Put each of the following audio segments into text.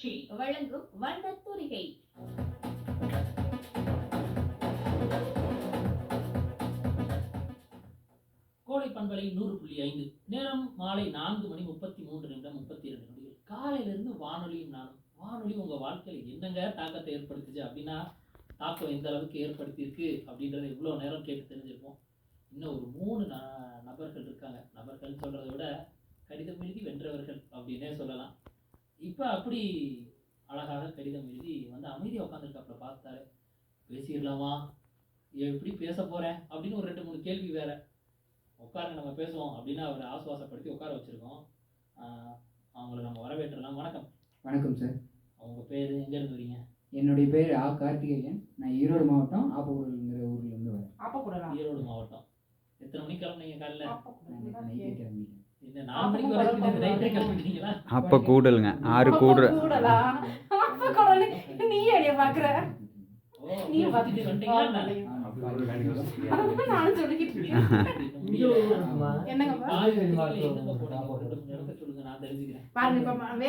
She வழங்கும் வண்ணத்துரிகை கோடை பண்பலை நூறு புள்ளி ஐந்து. நேரம் மாலை நான்கு மணி முப்பத்தி மூன்று நிமிடம் முப்பத்தி இரண்டு நொடிகள் காலையிலிருந்து வானொலியும் நானும். வானொலி உங்க வாழ்க்கையில என்னங்க தாக்கத்தை ஏற்படுத்துச்சு அப்படின்னா தாக்கம் எந்த அளவுக்கு ஏற்படுத்தியிருக்கு அப்படின்றத இவ்வளோ நேரம் கேட்டு தெரிஞ்சிருப்போம். இன்னும் ஒரு மூணு ந- நபர்கள் இருக்காங்க. நபர்கள் சொல்றதை விட கடிதம் எழுதி வென்றவர்கள் அப்படின்னே சொல்லலாம். இப்போ அப்படி அழகாக கடிதம் எழுதி வந்து அமைதியாக உட்காந்துருக்காப்புல பார்த்தாரு பேசிடலாமா? எப்படி பேச போறேன் அப்படின்னு ஒரு ரெண்டு மூணு கேள்வி வேற. உட்காருங்க நம்ம பேசுவோம் அப்படின்னு அவரை ஆசுவாசப்படுத்தி உட்கார வச்சிருக்கோம். அவங்கள நம்ம வரவேற்றலாம். வணக்கம். வணக்கம் சார் அவங்க பேர் எங்க இருந்து வரீங்க? என்னுடைய பேர் ஆ கார்த்திகேயன். நான் ஈரோடு மாவட்டம் ஆப்பக்கூடல்ங்கிற ஊர்ல இருந்து வரேன். ஆப்பக்கூடலாம் ஈரோடு மாவட்டம். எத்தனை மணிக்கு கிளம்புனீங்க நைட்டே கிளம்பிட்டேன். அப்ப கூடலுங்க ஆறு கூடுற கூடலா. அப்ப கூடல. நீ அடிய பாக்குற. நீ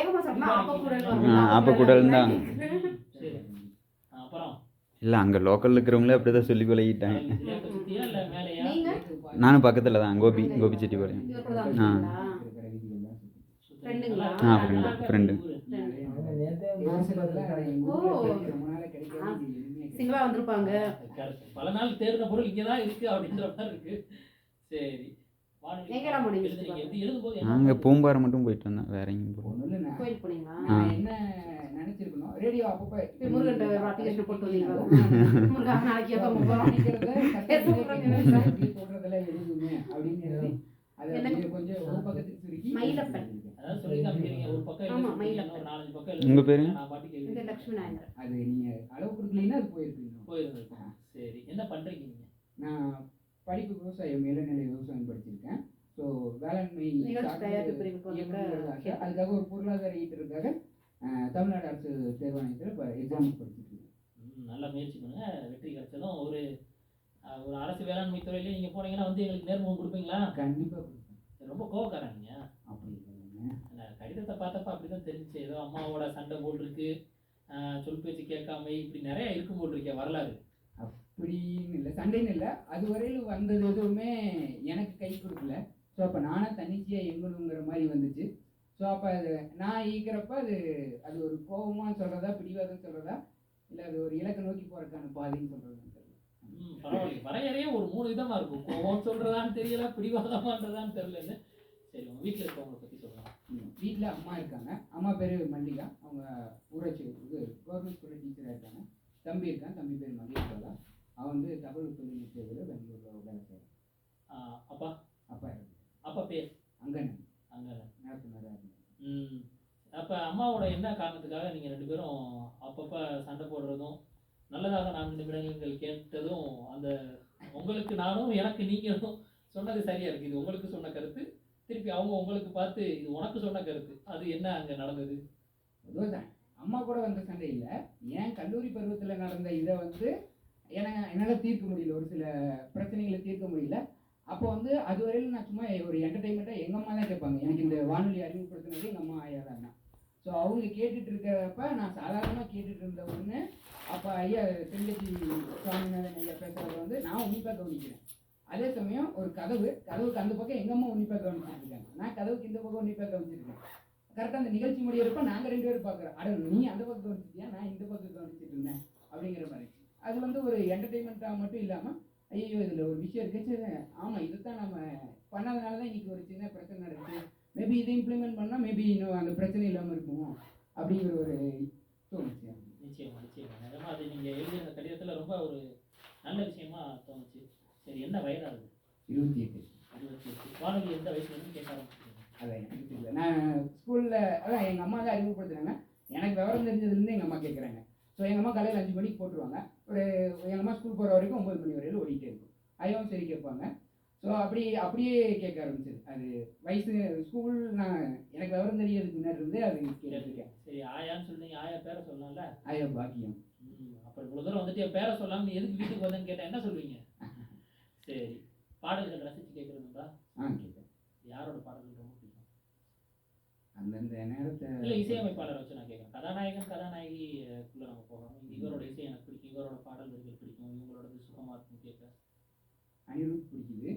ஆ, ஆப்பக்கூடல் தான். இல்ல அங்க லோக்கல்ல இருக்கிறவங்களே அப்படிதான் சொல்லி பழகிட்டாங்க இதுலயே இப்ப சுத்தியா இல்ல மேலையா நீங்க நானும் பக்கத்துல தான் கோபி கோபி செட்டிப்பாளையம் தான் ஆ. ஆ, friend, friend. சிங்கிளா சிங்கிளா வந்திருப்பாங்க. பல நாள் தேடின பொருள் இங்கதான் இருக்கு அப்படின்ற மாதிரி இருக்கு சரி வானொலி எங்கெல்லாம் போனீங்க? எழுதுனீங்க. எப்படி எழுதும்போது என்ன நாங்க பூம்பாறை மட்டும் போயிட்டு வந்தோம் வேற எங்கேயும் போகல நினைச்சிருக்கணும் ரேடியோ அப்பப்ப application போட்டு சொல்றதெல்லாம் எழுதுமே அப்படிங்கிறது உங்க நாயங்கர் அது நீங்க அளவு கொடுக்கலைன்னா அது போயிருக்கீங்க. போயிருந்திருக்கோம். சரி. என்ன பண்றீங்க நான் படிப்பு விவசாயம் மேல்நிலை விவசாயம் படிச்சிருக்கேன். ஸோ வேளாண்மை அதுக்காக ஒரு பொருளாதார ஈட்டுறதுக்காக தமிழ்நாடு அரசு தேர்வாணையத்தில் இப்போ எக்ஸாம் படிச்சுட்டு நல்ல முயற்சி பண்ணுங்க. வெற்றி கிடைச்சதும் ஒரு ஒரு அரசு வேளாண்மை துறையில நீங்க போனீங்கன்னா வந்து எங்களுக்கு நேர்முகம் கொடுப்பீங்களா? கண்டிப்பாக கொடுப்பேன். ரொம்ப கோவக்காரன் நீங்க அப்படி இல்லைங்க. கடிதத்தை பார்த்தப்ப அப்படிதான் தெரிஞ்சுச்சு. ஏதோ அம்மாவோட சண்டை போட்டிருக்கு ஆஹ் சொல் பேச்சு கேட்காம இப்படி நிறைய இருக்கும் போல் இருக்கே வரலாறு. அப்படின்னு இல்லை. சண்டைன்னு இல்லை. அது வரையிலும் வந்தது எதுவுமே எனக்கு கை கொடுக்கல. ஸோ அப்போ நானாக தன்னிச்சையாக எங்கணுங்கிற மாதிரி வந்துச்சு. ஸோ அப்போ அது நான் ஈக்கிறப்ப அது அது ஒரு கோபமாக சொல்கிறதா பிடிவாதம் சொல்கிறதா இல்லை அது ஒரு இலக்கை நோக்கி போகிறதுக்கான பாதைன்னு சொல்கிறதான்னு தெரியல. பரவாயில்ல வரையறையே ஒரு மூணு விதமா இருக்கும். கோவம் சொல்றதான்னு தெரியல பிடிவாதமான்றதான்னு தெரியலன்னு. சரி உங்க வீட்டுல இருக்கவங்களை பத்தி சொல்லலாம் வீட்டில் அம்மா இருக்காங்க. அம்மா பேர் மல்லிகா. அவங்க ஊராட்சி இது கவர்மெண்ட் ஸ்கூலில் டீச்சராக இருக்காங்க தம்பி இருக்கான் தம்பி பேர் மகேஷ் பாலா அவன் வந்து தகவல் தொழில்நுட்பத்தில் பெங்களூரில் வேலை செய்கிறான் ஆஹ் அப்பா அப்பா இருக்கு அப்பா பேர் அங்கண்ணன் அங்க நடத்துனராக இருந்தாங்க ம் அப்ப அம்மாவோட என்ன காரணத்துக்காக நீங்க ரெண்டு பேரும் அப்பப்ப சண்டை போடுறதும் நல்லதாக நான்கு நிமிடங்கள் கேட்டதும் அந்த உங்களுக்கு நானும் எனக்கு நீங்களும் சொன்னது சரியா இருக்கு. இது உங்களுக்கு சொன்ன கருத்து. திருப்பி அவங்க உங்களுக்கு பார்த்து இது உனக்கு சொன்ன கருத்து. அது என்ன அங்க நடந்தது? அதுதான். அம்மா கூட வந்த சண்டை இல்லை. ஏன் கல்லூரி பருவத்தில் நடந்த இதை வந்து எனக்கு என்னால் தீர்க்க முடியல. ஒரு சில பிரச்சனைகளை தீர்க்க முடியல. அப்போ வந்து அதுவரையிலும் நான் சும்மா ஒரு என்டர்டைன்மெண்ட்டாக எங்கள் அம்மா தான் கேட்பாங்க. எனக்கு இந்த வானொலி அறிமுகப்படுத்தினது எங்கள் அம்மா ஐயா தான் ஸோ அவங்க கேட்டுட்டு இருக்கிறப்ப நான் சாதாரணமாக கேட்டுட்டு இருந்த உடனே அப்போ ஐயா தெங்கச்சி சுவாமிநாதன் ஐயா பேசுகிறத வந்து நான் உன்னிப்பாக கவனிக்கிறேன். அதே சமயம் ஒரு கதவு கதவுக்கு அந்த பக்கம் எங்கள் அம்மா உன்னிப்பாக கவனிச்சிருக்காங்க. நான் கதவுக்கு இந்த பக்கம் உன்னிப்பாக கவனிச்சிருக்கேன். கரெக்டாக அந்த நிகழ்ச்சி முடியிறப்ப நாங்கள் ரெண்டு பேரும் பார்க்குறோம் அட நீ அந்த பக்கம் கவனிச்சிட்டியா? நான் இந்த பக்கம் கவனிச்சிட்டு இருந்தேன். அப்படிங்கிற மாதிரி. அது வந்து ஒரு என்டர்டெயின்மெண்ட்டாக மட்டும் இல்லாமல் ஐயோ இதில் ஒரு விஷயம் இருக்கு. சரி ஆமாம் இதுதான் நம்ம பண்ணாதனால தான் இன்னைக்கு ஒரு சின்ன பிரச்சனை நடக்குது. மேபி இதை இம்ப்ளிமெண்ட் பண்ணால் மேபி இன்னும் அந்த பிரச்சனை இல்லாமல் இருக்குமோ? அப்படிங்கிற ஒரு தோணுச்சு. நிச்சயமா நிச்சயமா. நிஜமா அது நீங்க எழுதிய அந்த கடிதத்துல ரொம்ப ஒரு நல்ல விஷயமா தோணுச்சு. சரி என்ன வயதாகுது? இருபத்தி எட்டு. இருபத்தி எட்டு. வானொலி எந்த வயசுல இருந்து கேட்க ஆரம்பிச்சிருக்கீங்க அதான் எனக்கு நான் ஸ்கூலில் அதான் எங்கள் அம்மா தான் அறிமுகப்படுத்துனாங்க எனக்கு விவரம் தெரிஞ்சதுலேருந்து எங்கள் அம்மா கேட்குறாங்க ஸோ எங்கள் அம்மா காலையில் அஞ்சு மணிக்கு போட்டுருவாங்க. ஒரு எங்கள் அம்மா ஸ்கூல் போகிற வரைக்கும் ஒம்பது மணி வரையிலும் ஓடிட்டே இருக்கும். ஐயாவும் சரி கேட்பாங்க. ஸோ அப்படி அப்படியே கேட்க ஆரம்பிச்சது. அது வயசு ஸ்கூல் நான் எனக்கு விவரம் தெரியறதுக்கு முன்னாடி இருந்து அது கேட்டிருக்கேன் சரி ஆயான்னு சொன்னீங்க. ஆயா பேரை சொல்லலாம்ல? ஐயா பாக்கியம். அப்புறம் இவ்வளவு தூரம் வந்துட்டு என் பேரை சொல்லாம நீ எதுக்கு வீட்டுக்கு வந்தேன்னு கேட்டா என்ன சொல்வீங்க? சரி. பாடல்கள் ரசிச்சு கேட்கறதுங்களா ஆ கேட்பேன் யாரோட பாடல்கள் ரொம்ப பிடிக்கும் அந்தந்த நேரத்தை இல்ல இசையமைப்பாளரை வச்சு நான் கேட்கறேன் கதாநாயகன் இசைக்குள்ள நம்ம போகாம இவரோட இசை எனக்கு பிடிக்கும். இவரோட பாடல் வரிகள் பிடிக்கும். இவங்களோடது சுகமா இருக்கும் கேட்க அனிருத் பிடிக்குது.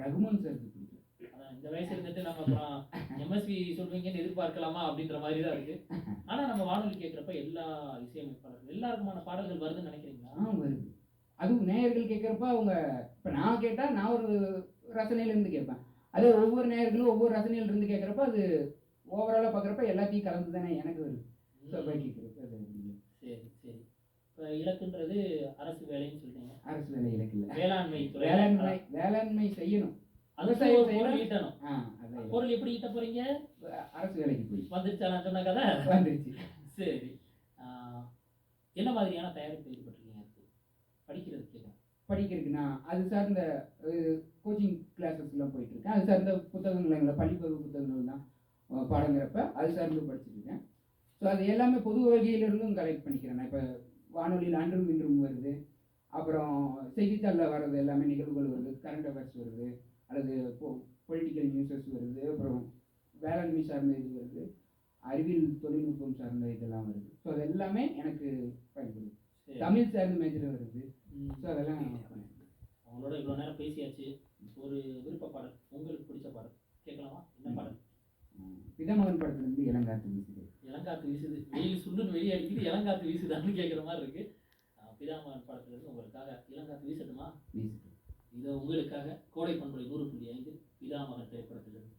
ரகுமான் சாருக்கு பிடிக்கும். அதான் இந்த வயசு இருந்துட்டு நம்ம அப்புறம் எம்எஸ்வி சொல்றீங்கன்னு எதிர்பார்க்கலாமா அப்படின்ற மாதிரி தான் இருக்கு. ஆனா நம்ம வானொலி கேட்குறப்ப எல்லா இசையமைப்பாளர்கள் எல்லாருக்குமான பாடல்கள் வருதுன்னு நினைக்கிறீங்களா? ஆ வருது. அதுவும் நேயர்கள் கேட்குறப்ப அவங்க இப்போ நான் கேட்டால் நான் ஒரு ரசனையிலேருந்து கேட்பேன். அதே ஒவ்வொரு நேயர்களும் ஒவ்வொரு ரசனையில இருந்து கேட்குறப்ப அது ஓவராலாக பார்க்குறப்ப எல்லாத்தையும் கலந்து தானே எனக்கு வருது. சரி சரி. இப்போ இலக்குன்றது அரசு வேலைன்னு சொல்றீங்க. அரசு வேலை இலக்கு இல்லை. வேளாண்மை வேளாண்மை வேளாண்மை செய்யணும். விவசாயம் பொருள் செய்யணும். ஈட்டணும். பொருள் எப்படி ஈட்ட போறீங்க? அரசு வேலைக்கு போய் வந்துருச்சா நான் சொன்ன கதை வந்துருச்சு. சரி. என்ன மாதிரியான தயாரிப்பு ஈடுபட்டிருக்கீங்க அதுக்கு படிக்கிறது கேட்குறேன் படிக்கிறதுக்கு நான் அது சார்ந்த கோச்சிங் கிளாஸஸ்லாம் போயிட்டு இருக்கேன். அது சார்ந்த புத்தகங்கள் எங்களை பள்ளிப்பருவ புத்தகங்கள் தான் பாடங்கிறப்ப அது சார்ந்து படிச்சுட்டு இருக்கேன் ஸோ அது எல்லாமே பொது வகையிலிருந்தும் கலெக்ட் பண்ணிக்கிறேன். நான் இப்போ வானொலியில் அன்றும் இன்றும் வருது. அப்புறம் செய்தித்தாளில் வர்றது எல்லாமே நிகழ்வுகள் வருது. கரண்ட் அஃபேர்ஸ் வருது. அல்லது பொலிட்டிக்கல் நியூஸஸ் வருது. அப்புறம் வேளாண்மை சார்ந்த இது வருது. அறிவியல் தொழில்நுட்பம் சார்ந்த இதெல்லாம் வருது. ஸோ அது எல்லாமே எனக்கு பயன்படுது. தமிழ் சார்ந்த மேஜர் வருது. ஸோ அதெல்லாம். உங்களோட இவ்வளோ நேரம் பேசியாச்சு. ஒரு விருப்ப பாடல் கேட்கலாமா என்ன பாடல் ம். பிதாமகன் படத்துலேருந்து இளங்காத்து வீசுது. இளங்காத்து வீசுது. வெயில் சுள்ளுன்னு வெளியே அடிக்குது இளங்காத்து வீசுதான்னு கேட்குற மாதிரி இருக்கு. பிதாமகன் படத்துல இருந்து உங்களுக்காக இளங்காத்து வீசட்டுமா? வீசுது இது உங்களுக்காக கோடை பண்புரை நூறு புள்ளி ஐந்து பிதாமகன் திரைப்படத்திலிருந்து.